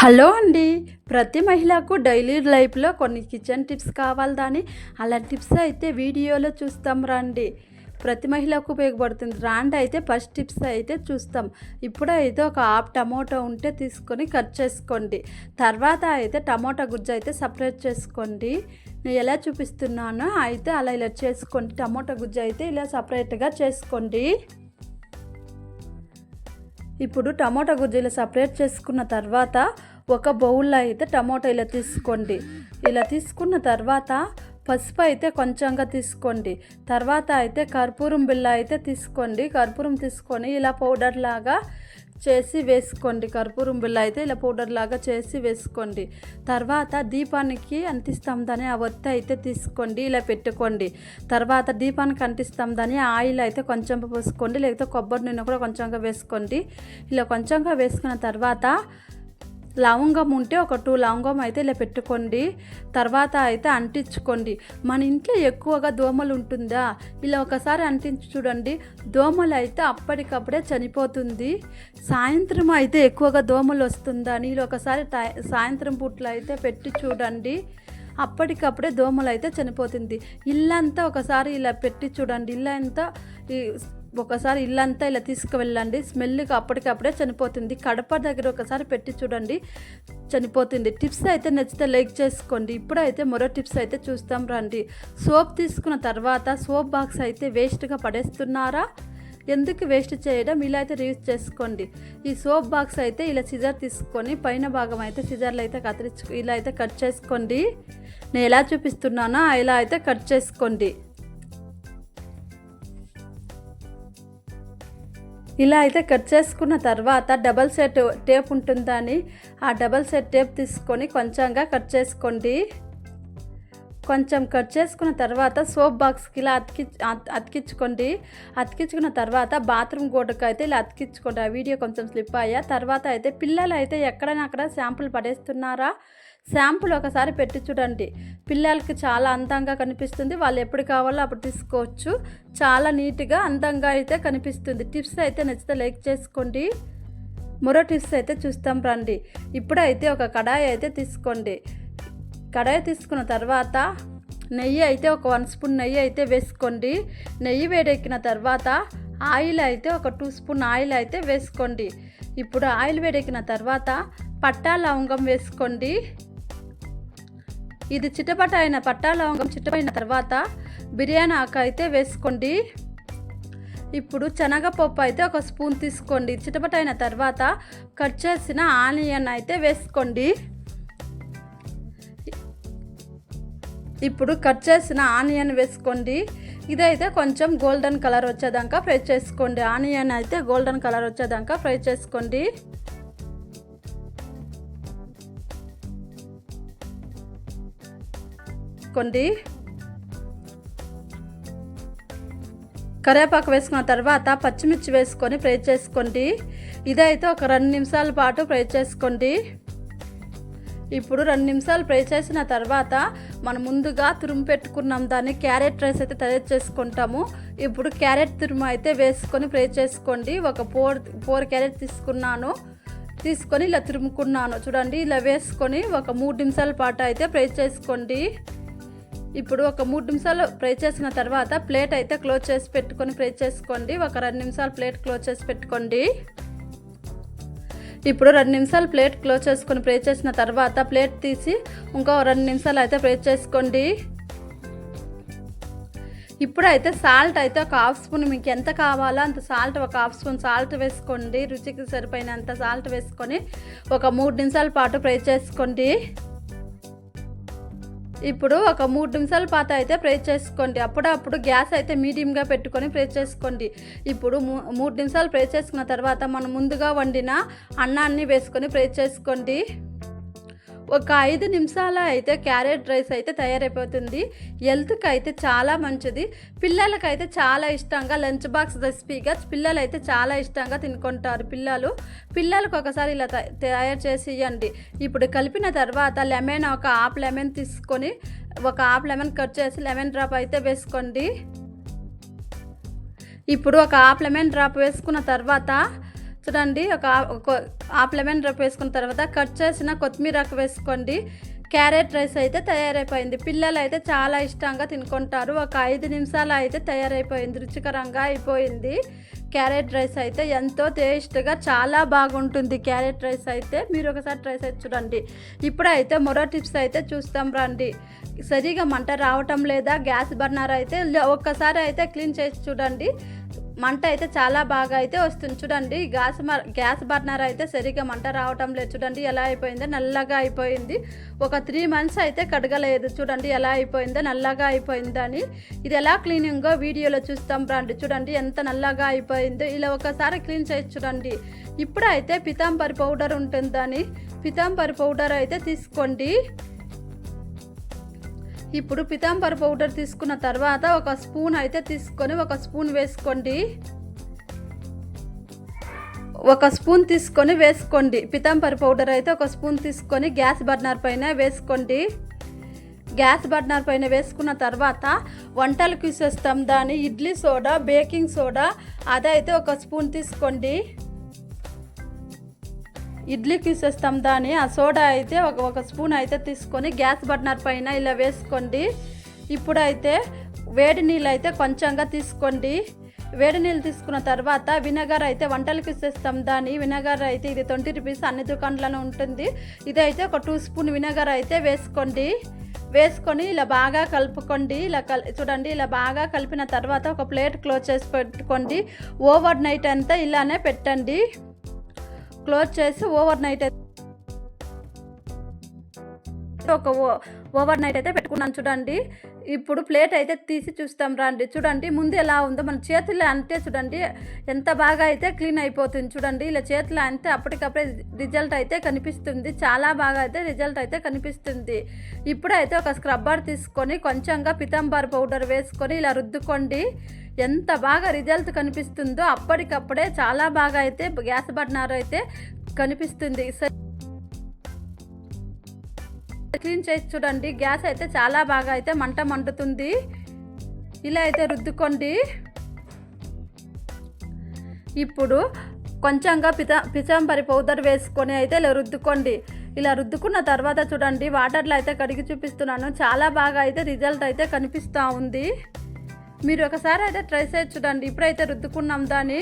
Hello అండి. ప్రతి మహిళకు డైలీ లైఫ్లో కొన్ని కిచెన్ టిప్స్ కావాలి దాని. అలా టిప్స్ అయితే వీడియోలో చూస్తాం రండి. ప్రతి మహిళకు ఉపయోగపడుతుంది. రాండి అయితే ఫస్ట్ టిప్స్ అయితే చూస్తాం. ఇప్పుడు అయితే ఒక హాఫ్ టమోటా ఉంటే తీసుకొని కట్ చేసుకోండి. తర్వాత అయితే టమోటా గుజ్జు అయితే సపరేట్ చేసుకోండి. నేను ఎలా చూపిస్తున్నానో అయితే అలా ఇలా చేసుకోండి టమోటా గుజ్జు అయితే ఇలా సపరేట్గా చేసుకోండి. ఇప్పుడు టమోటా గుజ్జీలు సపరేట్ చేసుకున్న తర్వాత ఒక బౌల్లో అయితే టమోటా ఇలా తీసుకోండి. ఇలా తీసుకున్న తర్వాత పసుపు అయితే కొంచెంగా తీసుకోండి. తర్వాత అయితే కర్పూరం బిల్ల అయితే తీసుకోండి. కర్పూరం తీసుకొని ఇలా పౌడర్ లాగా చేసి వేసుకోండి. కర్పూరం బిళ్ళ అయితే ఇలా పౌడర్ లాగా చేసి వేసుకోండి. తర్వాత దీపానికి అంటిస్తాం దాని ఆ ఒత్తి అయితే తీసుకోండి ఇలా పెట్టుకోండి. తర్వాత దీపానికి అంటిస్తాం దాని ఆయిల్ అయితే కొంచెం పోసుకోండి. లేకపోతే కొబ్బరి నూనె కూడా కొంచెంగా వేసుకోండి. ఇలా కొంచెంగా వేసుకున్న తర్వాత లవంగం ఉంటే ఒక టూ లవంగం అయితే ఇలా పెట్టుకోండి. తర్వాత అయితే అంటించుకోండి. మన ఇంట్లో ఎక్కువగా దోమలు ఉంటుందా? ఇలా ఒకసారి అంటించి చూడండి. దోమలు అయితే అప్పటికప్పుడే చనిపోతుంది. సాయంత్రం అయితే ఎక్కువగా దోమలు వస్తుందా? నీళ్ళు ఒకసారి టై- సాయంత్రం పూట్ల అయితే పెట్టి చూడండి. అప్పటికప్పుడే దోమలు అయితే చనిపోతుంది. ఇల్లంతా ఒకసారి ఇలా పెట్టి చూడండి. ఇల్లంతా ఒకసారి ఇల్లంతా ఇలా తీసుకువెళ్ళండి. స్మెల్కి అప్పటికప్పుడే చనిపోతుంది. కడప దగ్గర ఒకసారి పెట్టి చూడండి. చనిపోతుంది. టిప్స్ అయితే నచ్చితే లైక్ చేసుకోండి. ఇప్పుడైతే మరో టిప్స్ అయితే చూస్తాం. రండి. సోప్ తీసుకున్న తర్వాత సోప్ బాక్స్ అయితే వేస్ట్గా పడేస్తున్నారా? ఎందుకు వేస్ట్ చేయడం? ఇలా అయితే రీయూజ్ చేసుకోండి. ఈ సోప్ బాక్స్ అయితే ఇలా సిజర్ తీసుకొని పైన భాగం అయితే సిజర్లు అయితే కత్తిరించు ఇలా అయితే కట్ చేసుకోండి. నేను ఎలా చూపిస్తున్నానో? ఇలా అయితే కట్ చేసుకోండి. ఇలా అయితే కట్ చేసుకున్న తర్వాత డబల్ సెట్ టేప్ ఉంటుందని ఆ డబల్ సెట్ టేప్ తీసుకొని కొంచెంగా కట్ చేసుకోండి. కొంచెం కట్ చేసుకున్న తర్వాత సోప్ బాక్స్కి ఇలా అతికి అతికించుకోండి. అతికించుకున్న తర్వాత బాత్రూమ్ గోడకు అయితే ఇలా అతికించుకోండి. ఆ వీడియో కొంచెం స్లిప్ అయ్యా. తర్వాత అయితే పిల్లలు అయితే ఎక్కడైనా అక్కడ శాంపుల్ పడేస్తున్నారా? శాంపుల్ ఒకసారి పెట్టి చూడండి. పిల్లలకి చాలా అందంగా కనిపిస్తుంది. వాళ్ళు ఎప్పుడు కావాలో అప్పుడు తీసుకోవచ్చు. చాలా నీట్గా అందంగా అయితే కనిపిస్తుంది. టిప్స్ అయితే నచ్చితే లైక్ చేసుకోండి. మరో టిప్స్ అయితే చూస్తాం రండి. ఇప్పుడైతే ఒక కడాయి అయితే తీసుకోండి. కడాయి తీసుకున్న తర్వాత నెయ్యి అయితే ఒక వన్ స్పూన్ నెయ్యి అయితే వేసుకోండి. నెయ్యి వేడెక్కిన తర్వాత ఆయిల్ అయితే ఒక టూ స్పూన్ ఆయిల్ అయితే వేసుకోండి. ఇప్పుడు ఆయిల్ వేడెక్కిన తర్వాత పట్టా లవంగం వేసుకోండి. ఇది చిటపట అయిన పట్టా లవంగం చిటపైన తర్వాత బిర్యానీ ఆకు అయితే వేసుకోండి. ఇప్పుడు శనగపప్పు అయితే ఒక స్పూన్ తీసుకోండి. చిటపట అయిన తర్వాత కట్ చేసిన ఆనియన్ అయితే వేసుకోండి. ఇప్పుడు కట్ చేసిన ఆనియన్ వేసుకోండి. ఇదైతే కొంచెం గోల్డెన్ కలర్ వచ్చేదాకా ఫ్రై చేసుకోండి. ఆనియన్ అయితే గోల్డెన్ కలర్ వచ్చేదాకా ఫ్రై చేసుకోండి. వేసుకోండి. కరివేపాకు వేసుకున్న తర్వాత పచ్చిమిర్చి వేసుకొని ఫ్రై చేసుకోండి. ఇదైతే ఒక రెండు నిమిషాల పాటు ఫ్రై చేసుకోండి. ఇప్పుడు రెండు నిమిషాలు ఫ్రై చేసిన తర్వాత మనం ముందుగా తురుము పెట్టుకున్నాం. దాన్ని క్యారెట్ రైస్ అయితే తయారు చేసుకుంటాము. ఇప్పుడు క్యారెట్ తురుము అయితే వేసుకొని ఫ్రై చేసుకోండి. ఒక ఫోర్ ఫోర్ క్యారెట్ తీసుకున్నాను. తీసుకొని ఇలా తురుముకున్నాను. చూడండి ఇలా వేసుకొని ఒక మూడు నిమిషాల పాటు అయితే ఫ్రై చేసుకోండి. ఇప్పుడు ఒక మూడు నిమిషాలు ఫ్రై చేసిన తర్వాత ప్లేట్ అయితే క్లోజ్ చేసి పెట్టుకొని ఫ్రై చేసుకోండి. ఒక రెండు నిమిషాలు ప్లేట్ క్లోజ్ చేసి పెట్టుకోండి. ఇప్పుడు రెండు నిమిషాలు ప్లేట్ క్లోజ్ చేసుకొని ఫ్రై చేసిన తర్వాత ప్లేట్ తీసి ఇంకో రెండు నిమిషాలు అయితే ఫ్రై చేసుకోండి. ఇప్పుడైతే సాల్ట్ అయితే ఒక హాఫ్ స్పూన్ మీకు ఎంత కావాలో అంత సాల్ట్ ఒక హాఫ్ స్పూన్ సాల్ట్ వేసుకోండి. రుచికి సరిపోయినంత సాల్ట్ వేసుకొని ఒక మూడు నిమిషాల పాటు ఫ్రై చేసుకోండి. ఇప్పుడు ఒక మూడు నిమిషాల పాత అయితే ఫ్రై చేసుకోండి. అప్పుడప్పుడు గ్యాస్ అయితే మీడియంగా పెట్టుకొని ఫ్రై చేసుకోండి. ఇప్పుడు మూ- మూడు నిమిషాలు ఫ్రై చేసుకున్న తర్వాత మనం ముందుగా వండిన అన్నాన్ని వేసుకొని ఫ్రై చేసుకోండి. ఒక ఐదు నిమిషాల అయితే క్యారెట్ రైస్ అయితే తయారైపోతుంది. హెల్త్కి అయితే చాలా మంచిది. పిల్లలకైతే చాలా ఇష్టంగా లంచ్ బాక్స్ రెసిపీగా పిల్లలు అయితే చాలా ఇష్టంగా తినుకుంటారు పిల్లలు. పిల్లలకు ఒకసారి ఇలా తయారు చేసి ఇవ్వండి ఇప్పుడు కలిపిన తర్వాత లెమన్ ఒక హాఫ్ లెమన్ తీసుకొని ఒక హాఫ్ లెమన్ కట్ చేసి లెమన్ డ్రాప్ అయితే వేసుకోండి. ఇప్పుడు ఒక హాఫ్ లెమన్ డ్రాప్ వేసుకున్న తర్వాత చూడండి ఒక హాఫ్ లెమన్ రఫ్ వేసుకున్న తర్వాత కట్ చేసిన కొత్తిమీర ఆకు వేసుకోండి. క్యారెట్ రైస్ అయితే తయారైపోయింది. పిల్లలు అయితే చాలా ఇష్టంగా తినుకుంటారు. ఒక ఐదు నిమిషాలు అయితే తయారైపోయింది. రుచికరంగా అయిపోయింది. క్యారెట్ రైస్ అయితే ఎంతో టేస్ట్గా చాలా బాగుంటుంది. క్యారెట్ రైస్ అయితే మీరు ఒకసారి ట్రై చేసి చూడండి. ఇప్పుడైతే మరో టిప్స్ అయితే చూస్తాం రండి. సరిగా మంట రావటం లేదా గ్యాస్ బర్నర్ అయితే లే- ఒక్కసారి అయితే క్లీన్ చేసి చూడండి. మంట అయితే చాలా బాగా అయితే వస్తుంది. చూడండి గ్యాస్ మర్- గ్యాస్ బర్నర్ అయితే సరిగ్గా మంట రావటం లేదు. చూడండి ఎలా అయిపోయిందో నల్లగా అయిపోయింది. ఒక త్రీ మంత్స్ అయితే కడగలేదు. చూడండి ఎలా అయిపోయిందో నల్లగా అయిపోయిందని ఇది ఎలా క్లీనింగో వీడియోలో చూస్తాం రండి. చూడండి ఎంత నల్లగా అయిపోయిందో. ఇలా ఒకసారి క్లీన్ చేసి చూడండి. ఇప్పుడైతే పితాంబరి పౌడర్ ఉంటుందని. పితాంబరి పౌడర్ అయితే తీసుకోండి. ఇప్పుడు పితాంబర పౌడర్ తీసుకున్న తర్వాత ఒక స్పూన్ అయితే తీసుకొని ఒక స్పూన్ వేసుకోండి. ఒక స్పూన్ తీసుకొని వేసుకోండి. పితాంబరి పౌడర్ అయితే ఒక స్పూన్ తీసుకొని గ్యాస్ బర్నర్ పైన వేసుకోండి. గ్యాస్ బర్నర్ పైన వేసుకున్న తర్వాత వంటలకు వేసేస్తాం దాని ఇడ్లీ సోడా బేకింగ్ సోడా అదైతే ఒక స్పూన్ తీసుకోండి. ఇడ్లీకి వేసేస్తాం దాన్ని. ఆ సోడా అయితే ఒక ఒక స్పూన్ అయితే తీసుకొని గ్యాస్ బర్నర్ పైన ఇలా వేసుకోండి. ఇప్పుడైతే వేడి నీళ్ళు అయితే కొంచెంగా తీసుకోండి. వేడి నీళ్ళు తీసుకున్న తర్వాత వినగర్ అయితే వంటలకి ఇచ్చేస్తాం దాన్ని. వినగర్ అయితే ఇది ట్వంటీ రూపీస్ అన్ని దుకాణాలను ఉంటుంది. ఇదైతే ఒక టూ స్పూన్ వినగర్ అయితే వేసుకోండి. వేసుకొని ఇలా బాగా కలుపుకోండి. ఇలా కల్ చూడండి ఇలా బాగా కలిపిన తర్వాత ఒక ప్లేట్ క్లోజ్ చేసి పెట్టుకోండి. ఓవర్ నైట్ అంతా ఇలానే పెట్టండి. క్లోజ్ చేసి ఓవర్ నైట్ అయితే ఒక ఓ- ఓవర్ నైట్ అయితే పెట్టుకున్నాను చూడండి. ఇప్పుడు ప్లేట్ అయితే తీసి చూస్తాం రండి. చూడండి ముందు ఎలా ఉందో మన చేతుల్లో అంతే చూడండి ఎంత బాగా అయితే క్లీన్ అయిపోతుంది చూడండి. ఇలా చేతులు అంతే అప్పటికప్పుడే రిజల్ట్ అయితే కనిపిస్తుంది. చాలా బాగా అయితే రిజల్ట్ అయితే కనిపిస్తుంది. ఇప్పుడైతే ఒక స్క్రబ్బర్ తీసుకొని కొంచెంగా పితాంబర్ పౌడర్ వేసుకొని ఇలా రుద్దుకోండి. ఎంత బాగా రిజల్ట్ కనిపిస్తుందో అప్పటికప్పుడే చాలా బాగా అయితే గ్యాస్ బర్నర్ అయితే కనిపిస్తుంది. క్లీన్ చేసి చూడండి. గ్యాస్ అయితే చాలా బాగా అయితే మంట మండుతుంది. ఇలా అయితే రుద్దుకోండి. ఇప్పుడు కొంచెంగా పిత పిచాంబరి పౌడర్ వేసుకొని అయితే ఇలా రుద్దుకోండి. ఇలా రుద్దుకున్న తర్వాత చూడండి. వాటర్లో అయితే కడిగి చూపిస్తున్నాను. చాలా బాగా అయితే రిజల్ట్ అయితే కనిపిస్తూ ఉంది. మీరు ఒకసారి అయితే ట్రై చేసి చూడండి. ఇప్పుడైతే రుద్దుకున్నాం దాన్ని.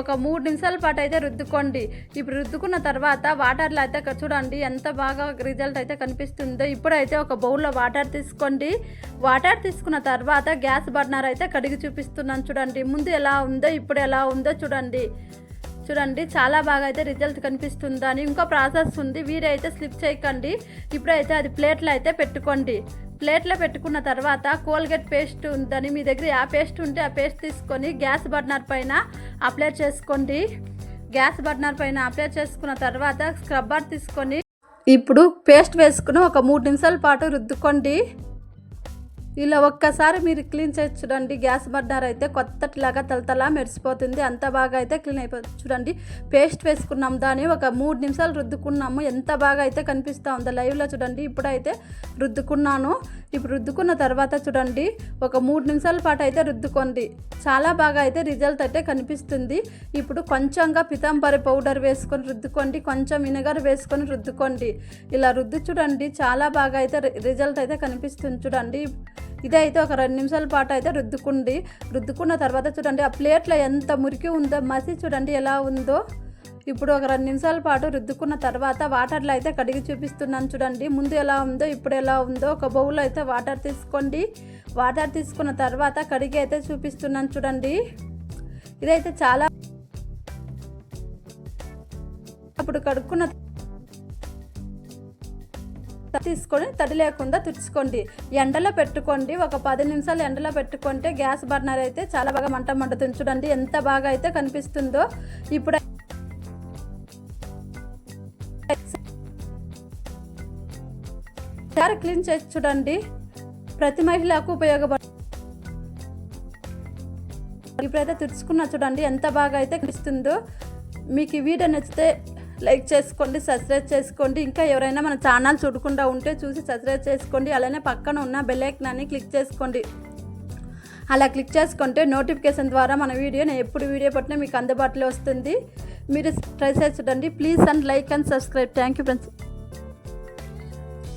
ఒక మూడు నిమిషాల పాటు అయితే రుద్దుకోండి. ఇప్పుడు రుద్దుకున్న తర్వాత వాటర్లో అయితే చూడండి ఎంత బాగా రిజల్ట్ అయితే కనిపిస్తుందో. ఇప్పుడైతే ఒక బౌల్లో వాటర్ తీసుకోండి. వాటర్ తీసుకున్న తర్వాత గ్యాస్ బర్నర్ అయితే కడిగి చూపిస్తున్నాను చూడండి. ముందు ఎలా ఉందో ఇప్పుడు ఎలా ఉందో చూడండి. చూడండి చాలా బాగా అయితే రిజల్ట్ కనిపిస్తుందని. ఇంకో ప్రాసెస్ ఉంది. వీరైతే స్లిప్ చేయకండి. ఇప్పుడైతే అది ప్లేట్లో అయితే పెట్టుకోండి. ప్లేట్లో పెట్టుకున్న తర్వాత కోల్గేట్ పేస్ట్ ఉందని మీ దగ్గర ఆ పేస్ట్ ఉంటే ఆ పేస్ట్ తీసుకొని గ్యాస్ బర్నర్ పైన అప్లై చేసుకోండి. గ్యాస్ బర్నర్ పైన అప్లై చేసుకున్న తర్వాత స్క్రబ్బర్ తీసుకొని ఇప్పుడు పేస్ట్ వేసుకుని ఒక మూడు నిమిషాల పాటు రుద్దుకోండి. ఇలా ఒక్కసారి మీరు క్లీన్ చేసి చూడండి. గ్యాస్ బర్నర్ అయితే కొత్తలాగా తలతలా మెరిసిపోతుంది. అంత బాగా అయితే క్లీన్ అయిపోతుంది. చూడండి పేస్ట్ వేసుకున్నాం దాన్ని ఒక మూడు నిమిషాలు రుద్దుకున్నాము. ఎంత బాగా అయితే కనిపిస్తూ ఉందో లైవ్లో చూడండి. ఇప్పుడైతే రుద్దుకున్నాను. ఇప్పుడు రుద్దుకున్న తర్వాత చూడండి ఒక మూడు నిమిషాల పాటు అయితే రుద్దుకోండి. చాలా బాగా అయితే రిజల్ట్ అయితే కనిపిస్తుంది. ఇప్పుడు కొంచెంగా పితాంబరి పౌడర్ వేసుకొని రుద్దుకోండి కొంచెం వినగర్ వేసుకొని రుద్దుకోండి. ఇలా రుద్దు చూడండి చాలా బాగా అయితే రిజల్ట్ అయితే కనిపిస్తుంది చూడండి. ఇదైతే ఒక రెండు నిమిషాల పాటు అయితే రుద్దుకుండి. రుద్దుకున్న తర్వాత చూడండి ఆ ప్లేట్లో ఎంత మురికి ఉందో మసి చూడండి ఎలా ఉందో. ఇప్పుడు ఒక రెండు నిమిషాల పాటు రుద్దుకున్న తర్వాత వాటర్లో అయితే కడిగి చూపిస్తున్నాను చూడండి. ముందు ఎలా ఉందో ఇప్పుడు ఎలా ఉందో ఒక బౌల్లో అయితే వాటర్ తీసుకోండి. వాటర్ తీసుకున్న తర్వాత కడిగి అయితే చూపిస్తున్నాను చూడండి. ఇదైతే చాలా అప్పుడు కడుక్కున్న తీసుకొని తడి లేకుండా తుడుచుకోండి. ఎండలో పెట్టుకోండి. ఒక పది నిమిషాలు ఎండలో పెట్టుకుంటే గ్యాస్ బర్నర్ అయితే చాలా బాగా మంట మండుతుంది చూడండి. ఎంత బాగా అయితే కనిపిస్తుందో. ఇప్పుడు ఒకసారి క్లీన్ చేసి చూడండి ప్రతి మహిళకు ఉపయోగపడు ఇప్పుడైతే తుడుచుకున్నా చూడండి ఎంత బాగా అయితే కనిపిస్తుందో. మీకు ఈ వీడియో నచ్చితే లైక్ చేసుకోండి సబ్స్క్రైబ్ చేసుకోండి. ఇంకా ఎవరైనా మన ఛానల్ చూడకుండా ఉంటే చూసి సబ్స్క్రైబ్ చేసుకోండి. అలానే పక్కన ఉన్న బెల్ అని క్లిక్ చేసుకోండి. అలా క్లిక్ చేసుకుంటే నోటిఫికేషన్ ద్వారా మన వీడియో నేను ఎప్పుడు వీడియో పట్టినా మీకు అందుబాటులో వస్తుంది. మీరు ట్రై చేసి చూడండి. Please and like and subscribe. Thank you friends.